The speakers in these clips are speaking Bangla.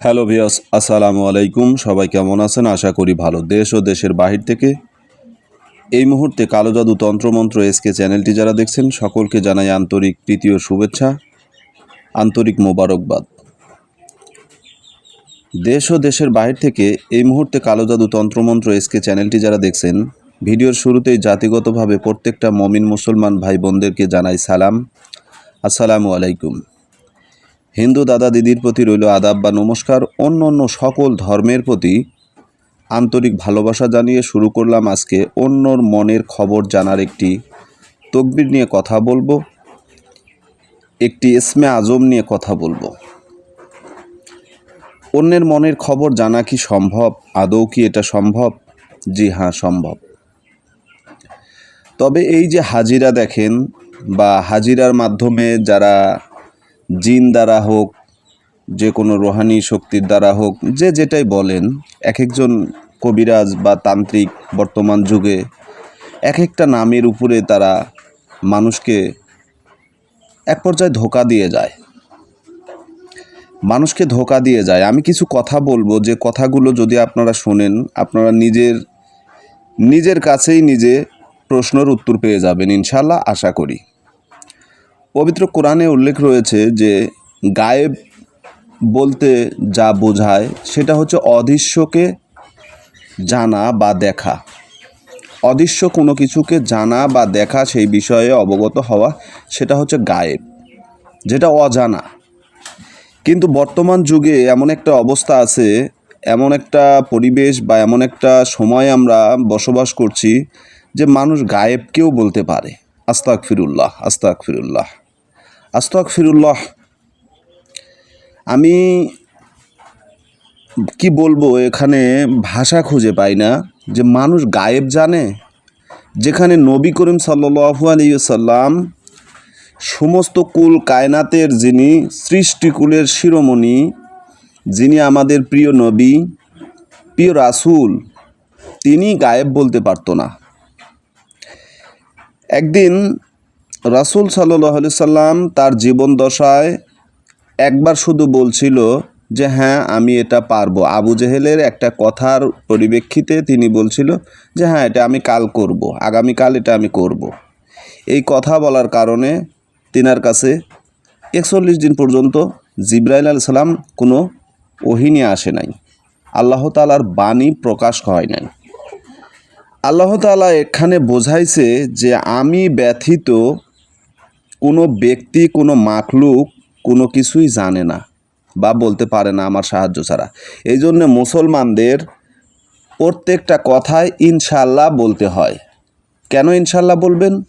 হ্যালো ভিয়াস আসসালামু আলাইকুম। সবাই কেমন আছেন? আশা করি ভালো। দেশ ও দেশের বাহির থেকে এই মুহূর্তে কালো জাদু তন্ত্রমন্ত্র এসকে চ্যানেলটি যারা দেখছেন, সকলকে জানাই আন্তরিক ও শুভেচ্ছা, আন্তরিক মোবারকবাদ। দেশ ও দেশের বাহির থেকে এই মুহূর্তে কালো জাদু তন্ত্রমন্ত্র এসকে চ্যানেলটি যারা দেখছেন, ভিডিওর শুরুতেই জাতিগতভাবে প্রত্যেকটা মমিন মুসলমান ভাই বোনদেরকে জানাই সালাম। আসসালামু আলাইকুম। হিন্দু দাদা দিদির প্রতি রইল আদাব বা নমস্কার। অন্য অন্য সকল ধর্মের প্রতি আন্তরিক ভালোবাসা জানিয়ে শুরু করলাম আজকে অন্যর মনের খবর জানার একটি তকবির নিয়ে কথা বলব, একটি ইসমে আজম নিয়ে কথা বলব। অন্যের মনের খবর জানা কি সম্ভব? আদৌ কি এটা সম্ভব? জি হ্যাঁ সম্ভব। তবে এই যে হাজিরা দেখেন বা হাজিরার মাধ্যমে যারা জিন দ্বারা হোক, যে কোনো রোহানি শক্তির দ্বারা হোক, যে যেটাই বলেন এক একজন কবিরাজ বা তান্ত্রিক বর্তমান যুগে এক একটা নামের উপরে তারা মানুষকে এক পর্যায়ে ধোকা দিয়ে যায়। মানুষকে ধোকা দিয়ে যায়। আমি কিছু কথা বলব, যে কথাগুলো যদি আপনারা শোনেন, আপনারা নিজের নিজের কাছেই নিজে প্রশ্নের উত্তর পেয়ে যাবেন ইনশাল্লাহ আশা করি। পবিত্র কোরআনে উল্লেখ রয়েছে যে গায়েব বলতে যা বোঝায় সেটা হচ্ছে অদৃশ্যকে জানা বা দেখা। অদৃশ্য কোনো কিছুকে জানা বা দেখা সেই বিষয়ে অবগত হওয়া সেটা হচ্ছে গায়েব, যেটা অজানা। কিন্তু বর্তমান যুগে এমন একটা অবস্থা আছে, এমন একটা পরিবেশ বা এমন একটা সময় আমরা বসবাস করছি যে মানুষ গায়েবকেও বলতে পারে। আস্তাক ফিরুল্লাহ আস্তাক ফিরুল্লাহ আস্তাক ফিরুল্লাহ আমি কি বলব, এখানে ভাষা খুঁজে পাই না, যে মানুষ গায়েব জানে, যেখানে নবী করিম সাল্লু আলিয়াল্লাম সমস্ত কুল কায়নাতের যিনি সৃষ্টিকুলের শিরোমণি, যিনি আমাদের প্রিয় নবী, প্রিয় রাসুল তিনি গায়েব বলতে পারতো না। একদিন রাসূল সাল্লাহ সাল্লাম তার জীবন দশায় একবার শুধু বলছিল যে হ্যাঁ আমি এটা পারব। আবু জেহেলের একটা কথার পরিপ্রেক্ষিতে তিনি বলছিল যে হ্যাঁ এটা আমি কাল করব, আগামীকাল এটা আমি করব। এই কথা বলার কারণে তিনার কাছে একচল্লিশ দিন পর্যন্ত জিব্রাইল আল সালাম কোনো ওহিনী আসে নাই। আল্লাহ তালার বাণী প্রকাশ হয় নাই। আল্লাহ তালা এখানে বোঝাইছে যে আমি ব্যথিত, কোনো ব্যক্তি, কোনো মাখলুক কোনো কিছুই জানে না বা বলতে পারে না আমার সাহায্য ছাড়া। এই জন্যে মুসলমানদের প্রত্যেকটা কথায় ইনশাল্লাহ বলতে হয়। কেন ইনশাল্লাহ বলবেন?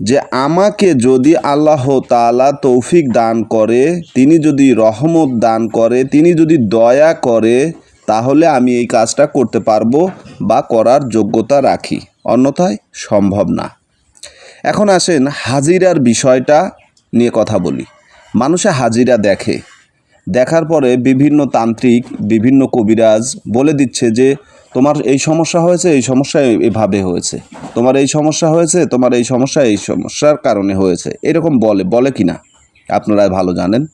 যে আমাকে যদি আল্লাহ তালা তৌফিক দান করে, তিনি যদি রহমত দান করে, তিনি যদি দয়া করে তাহলে আমি এই কাজটা করতে পারব বা করার যোগ্যতা রাখি। অন্যথায় সম্ভব না। এখন আসেন হাজিরার বিষয়টা নিয়ে কথা বলি। মানুষে হাজিরা দেখে। দেখার পরে বিভিন্ন তান্ত্রিক, বিভিন্ন কবিরাজ বলে দিচ্ছে যে, তোমার এই সমস্যা হয়েছে, এই সমস্যা এভাবে হয়েছে। তোমার এই সমস্যা হয়েছে, তোমার এই সমস্যা এই সমস্যার কারণে হয়েছে। এরকম বলে বলে কি না আপনারা ভালো জানেন।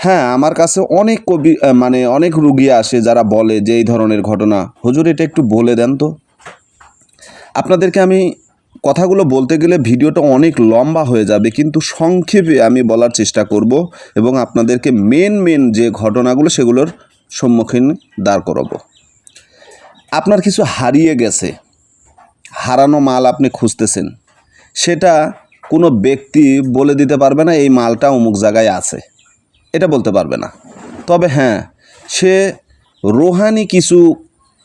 হ্যাঁ আমার কাছে অনেক কবি মানে অনেক রুগী আসে যারা বলে যে এই ধরনের ঘটনা। হুজুর, এটা একটু বলে দেন তো। আপনাদেরকে আমি কথাগুলো বলতে গেলে ভিডিওটা অনেক লম্বা হয়ে যাবে, কিন্তু সংক্ষেপে আমি বলার চেষ্টা করব এবং আপনাদেরকে মেন মেন যে ঘটনাগুলো সেগুলোর সম্মুখীন দাঁড় করাবো। আপনার কিছু হারিয়ে গেছে, হারানো মাল আপনি খুঁজতেছেন, সেটা কোনো ব্যক্তি বলে দিতে পারবে না, এই মালটা অমুক জায়গায় আছে। এটা বলতে পারবে না। তবে হ্যাঁ সে রোহানি কিছু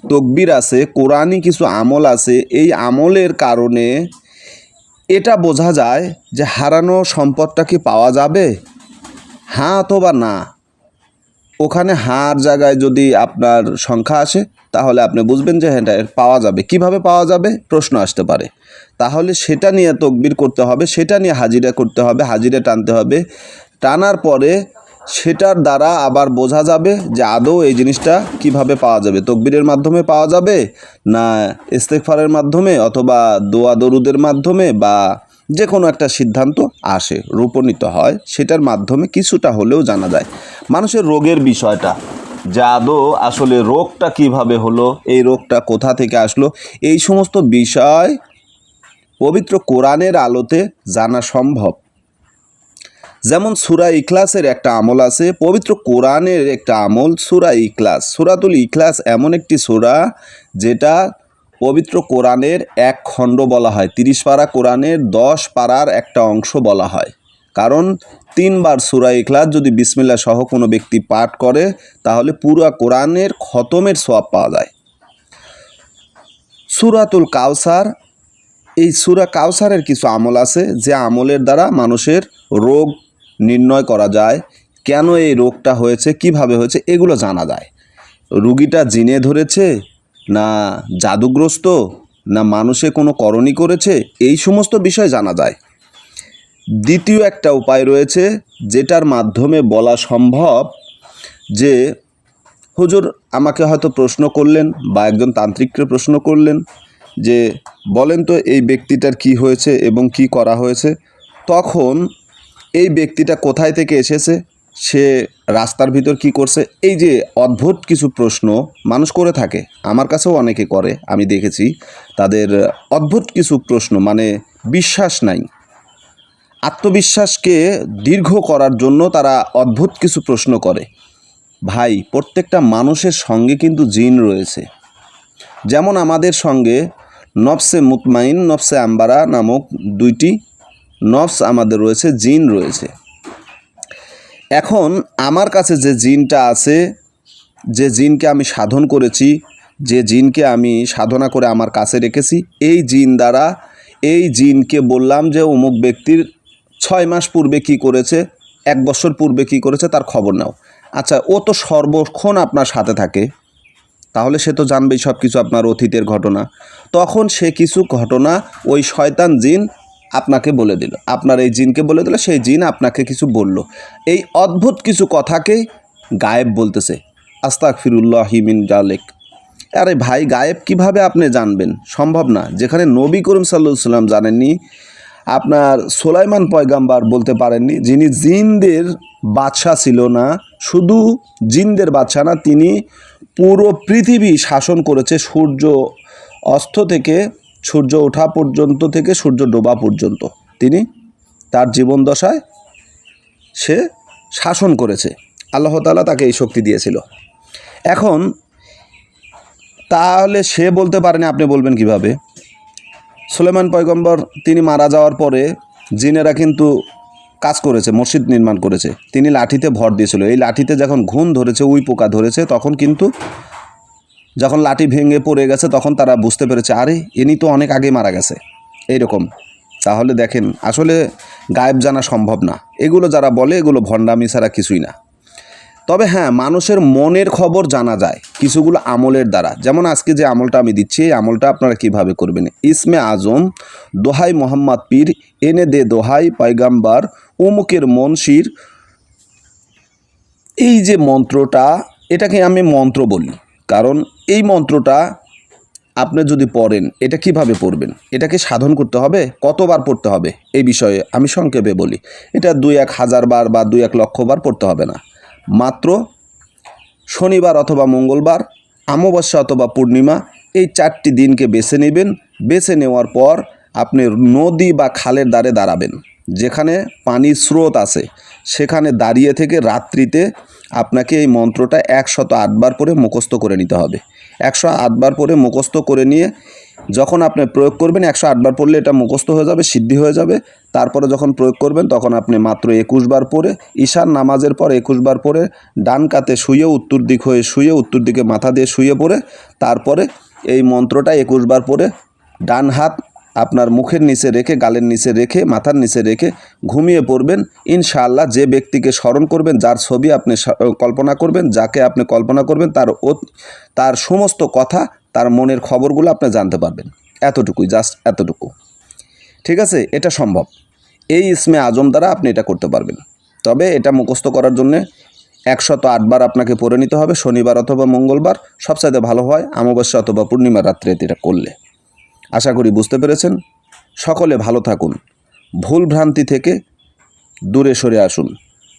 তকবির আছে, কোরআনি কিছু আমল আছে, এই আমলের কারণে এটা বোঝা যায় যে হারানো সম্পদটা কি পাওয়া যাবে? হ্যাঁ অথবা না। ওখানে হার জায়গায় যদি আপনার সংখ্যা আসে, তাহলে আপনি বুঝবেন যে হ্যাঁ পাওয়া যাবে। কীভাবে পাওয়া যাবে? প্রশ্ন আসতে পারে। তাহলে সেটা নিয়ে তকবির করতে হবে, সেটা নিয়ে হাজিরা করতে হবে, হাজিরা টানতে হবে। টানার পরে সেটার দ্বারা আবার বোঝা যাবে যে আদৌ এই জিনিসটা কীভাবে পাওয়া যাবে। তকবিরের মাধ্যমে পাওয়া যাবে না ইস্তেকফারের মাধ্যমে অথবা দোয়া দরুদের মাধ্যমে বা যে কোনো একটা সিদ্ধান্ত আসে, রূপণিত হয়, সেটার মাধ্যমে কিছুটা হলেও জানা যায়। মানুষের রোগের বিষয়টা, যে আদৌ আসলে রোগটা কীভাবে হলো, এই রোগটা কোথা থেকে আসলো, এই সমস্ত বিষয় পবিত্র কোরআনের আলোতে জানা সম্ভব। যেমন সুরা ইখলাসের একটা আমল আছে, পবিত্র কোরআনের একটা আমল সুরা ইখলাস। সুরাতুল ইখলাস এমন একটি সুরা যেটা পবিত্র কোরআনের এক খণ্ড বলা হয়, তিরিশ পারা কোরআনের দশ পারার একটা অংশ বলা হয়। কারণ তিনবার সুরা ইখলাস যদি বিসমিল্লা সহ কোনো ব্যক্তি পাঠ করে, তাহলে পুরো কোরআনের খতমের সোয়াব পাওয়া যায়। সুরাতুল কাউসার এই সুরা কাউসারের কিছু আমল আছে, যে আমলের দ্বারা মানুষের রোগ নির্ণয় করা যায় কেন এই রোগটা হয়েছে, কীভাবে হয়েছে, এগুলো জানা যায়। রুগীটা জিনে ধরেছে না জাদুগ্রস্ত না মানুষে কোনো করণী করেছে, এই সমস্ত বিষয় জানা যায়। দ্বিতীয় একটা উপায় রয়েছে যেটার মাধ্যমে বলা সম্ভব যে, হুজুর আমাকে হয়তো প্রশ্ন করলেন বা একজন তান্ত্রিককে প্রশ্ন করলেন যে, বলেন তো এই ব্যক্তিটার কি হয়েছে এবং কি করা হয়েছে? তখন এই ব্যক্তিটা কোথায় থেকে এসেছে? সে রাস্তার ভিতর কি করছে? এই যে অদ্ভুত কিছু প্রশ্ন মানুষ করে থাকে, আমার কাছেও অনেকে করে, আমি দেখেছি। তাদের অদ্ভুত কিছু প্রশ্ন মানে বিশ্বাস নাই। আত্মবিশ্বাসকে দীর্ঘ করার জন্য তারা অদ্ভুত কিছু প্রশ্ন করে। ভাই, প্রত্যেকটা মানুষের সঙ্গে কিন্তু জিন রয়েছে। যেমন আমাদের সঙ্গে নফসে মুতমাইন, নফসে আম্বারা নামক দুইটি নফস আমাদের রয়েছে, জিন রয়েছে। এখন আমার কাছে যে জিনটা আছে, যে জিনকে আমি সাধন করেছি, যে জিনকে আমি সাধনা করে আমার কাছে রেখেছি, এই জিন দ্বারা এই জিনকে বললাম যে অমুক ব্যক্তির ছয় মাস পূর্বে কি করেছে, এক বছর পূর্বে কি করেছে, তার খবর নাও। আচ্ছা ও তো সর্বক্ষণ আপনার সাথে থাকে, তাহলে সে তো জানবেই সব কিছু আপনার অতীতের ঘটনা। তখন সে কিছু ঘটনা ওই শয়তান জিন আপনাকে বলে দিল। আপনার এই জিনকে বলে দিল, সেই জিন আপনাকে কিছু বলল। এই অদ্ভুত কিছু কথাকেই গায়েব বলতেছে। আস্তাক ফিরুল্লাহ হিমিন জালেক। আরে ভাই, গায়েব কীভাবে আপনি জানবেন? সম্ভব না। যেখানে নবী করিম সাল্লু সাল্লাম জানেননি, আপনার সোলাইমান পয়গাম্বার বলতে পারেননি, যিনি জিনদের বাদশাহ ছিল না, শুধু জিনদের বাদশাহ না, তিনি পুরো পৃথিবী শাসন করেছে সূর্য অস্ত থেকে সূর্য ওঠা পর্যন্ত থেকে সূর্য ডোবা পর্যন্ত। তিনি তার জীবন দশায় সে শাসন করেছে। আল্লাহ তালা তাকে এই শক্তি দিয়েছিল। এখন তাহলে সে বলতে পারেনি আপনি বলবেন কীভাবে? সুলেমান পয়গম্বর, তিনি মারা যাওয়ার পরে জিনেরা কিন্তু কাজ করেছে, মসজিদ নির্মাণ করেছে। তিনি লাঠিতে ভর দিয়েছিল। এই লাঠিতে যখন ঘুম ধরেছে, উই পোকা ধরেছে, তখন কিন্তু যখন লাঠি ভেঙে পড়ে গেছে, তখন তারা বুঝতে পেরেছে, আরে, ইনি তো অনেক আগে মারা গেছে। এইরকম। তাহলে দেখেন, আসলে গায়েব জানা সম্ভব না। এগুলো যারা বলে, এগুলো ভণ্ডামি ছাড়া কিছুই না। তবে হ্যাঁ মানুষের মনের খবর জানা যায় কিছুগুলো আমলের দ্বারা। যেমন আজকে যে আমলটা আমি দিচ্ছি, এই আমলটা আপনারা কীভাবে করবেন? ইসমে আজম, দোহাই মোহাম্মদ পীর, এনে দে দোহাই পাইগাম্বার উমুকের মনশির। এই যে মন্ত্রটা, এটাকে আমি মন্ত্র বলি। কারণ এই মন্ত্রটা আপনি যদি পড়েন, এটা কীভাবে পড়বেন? এটাকে সাধন করতে হবে? কতবার পড়তে হবে? এই বিষয়ে আমি সংক্ষেপে বলি। এটা দুই এক হাজার বার বা দুই এক লক্ষ বার পড়তে হবে না। মাত্র শনিবার অথবা মঙ্গলবার, অমাবস্যা অথবা পূর্ণিমা, এই চারটি দিনকে বেছে নেবেন। বেছে নেওয়ার পর আপনি নদী বা খালের দ্বারে দাঁড়াবেন, যেখানে পানির স্রোত আছে। সেখানে দাঁড়িয়ে থেকে রাত্রিতে আপনাকে এই মন্ত্রটা একশত আটবার পরে মুখস্থ করে নিতে হবে। একশো আটবার পরে মুখস্থ করে নিয়ে যখন আপনি প্রয়োগ করবেন একশো আটবার পড়লে এটা মুখস্থ হয়ে যাবে, সিদ্ধি হয়ে যাবে। তারপরে যখন প্রয়োগ করবেন, তখন আপনি মাত্র একুশ বার পরে ঈশান নামাজের পর একুশ বার পরে ডান কাতে শুয়ে, উত্তর দিক হয়ে শুয়ে, উত্তর দিকে মাথা দিয়ে শুয়ে পড়ে, তারপরে এই মন্ত্রটা একুশ বার পরে ডান হাত আপনার মুখের নিচে রেখে, গালের নিচে রেখে, মাথার নিচে রেখে ঘুমিয়ে পড়বেন। ইনশাআল্লাহ যে ব্যক্তিকে স্মরণ করবেন, যার ছবি আপনি কল্পনা করবেন, যাকে আপনি কল্পনা করবেন, তার তার সমস্ত কথা, তার মনের খবরগুলো আপনি জানতে পারবেন। এতটুকুই, জাস্ট এতটুকু। ঠিক আছে? এটা সম্ভব। এই ইসমে আজম দ্বারা আপনি এটা করতে পারবেন। তবে এটা মুখস্থ করার জন্যে একশত আটবার আপনাকে পড়ে নিতে হবে। শনিবার অথবা মঙ্গলবার সবচাইতে ভালো হয়, অমাবস্যা অথবা পূর্ণিমা রাত্রে এটা করলে। আশা করি বুঝতে পেরেছেন। সকলে ভালো থাকুন। ভুল ভ্রান্তি থেকে দূরে সরে আসুন।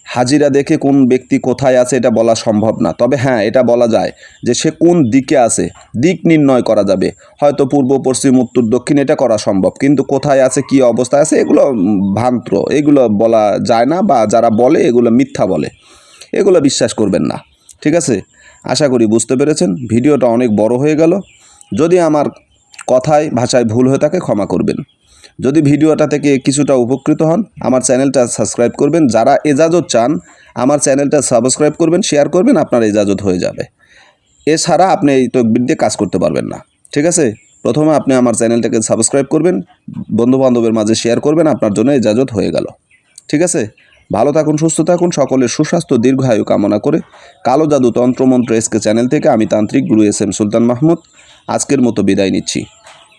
হাজিরা দেখে কোন ব্যক্তি কোথায় আছে এটা বলা সম্ভব না। তবে হ্যাঁ এটা বলা যায় যে সে কোন দিকে আছে, দিক নির্ণয় করা যাবে। হয়তো পূর্ব, পশ্চিম, উত্তর, দক্ষিণ এটা করা সম্ভব। কিন্তু কোথায় আছে, কি অবস্থায় আছে, এগুলো ভ্রান্ত। এগুলো বলা যায় না বা যারা বলে, এগুলো মিথ্যা বলে। এগুলো বিশ্বাস করবেন না। ঠিক আছে? আশা করি বুঝতে পেরেছেন। ভিডিওটা অনেক বড় হয়ে গেল। যদি আমার কথায়, ভাষায় ভুল হয়ে থাকে, ক্ষমা করবেন। যদি ভিডিওটা থেকে কিছুটা উপকৃত হন, আমার চ্যানেলটা সাবস্ক্রাইব করবেন। যারা এজাজত চান, আমার চ্যানেলটা সাবস্ক্রাইব করবেন, শেয়ার করবেন, আপনার এজাজত হয়ে যাবে। এছাড়া আপনি এই তকবির দিয়ে কাজ করতে পারবেন না। ঠিক আছে? প্রথমে আপনি আমার চ্যানেলটাকে সাবস্ক্রাইব করবেন বন্ধু বান্ধবের মাঝে শেয়ার করবেন, আপনার জন্য এজাজত হয়ে গেল। ঠিক আছে? ভালো থাকুন, সুস্থ থাকুন, সকলের সুস্বাস্থ্য, দীর্ঘায়ু কামনা করে। কালো জাদু তন্ত্রমন্ত্র এসকে চ্যানেল থেকে আমি তান্ত্রিক গুরু এস এম সুলতান মাহমুদ। আজকের মতো বিদায় নিচ্ছি।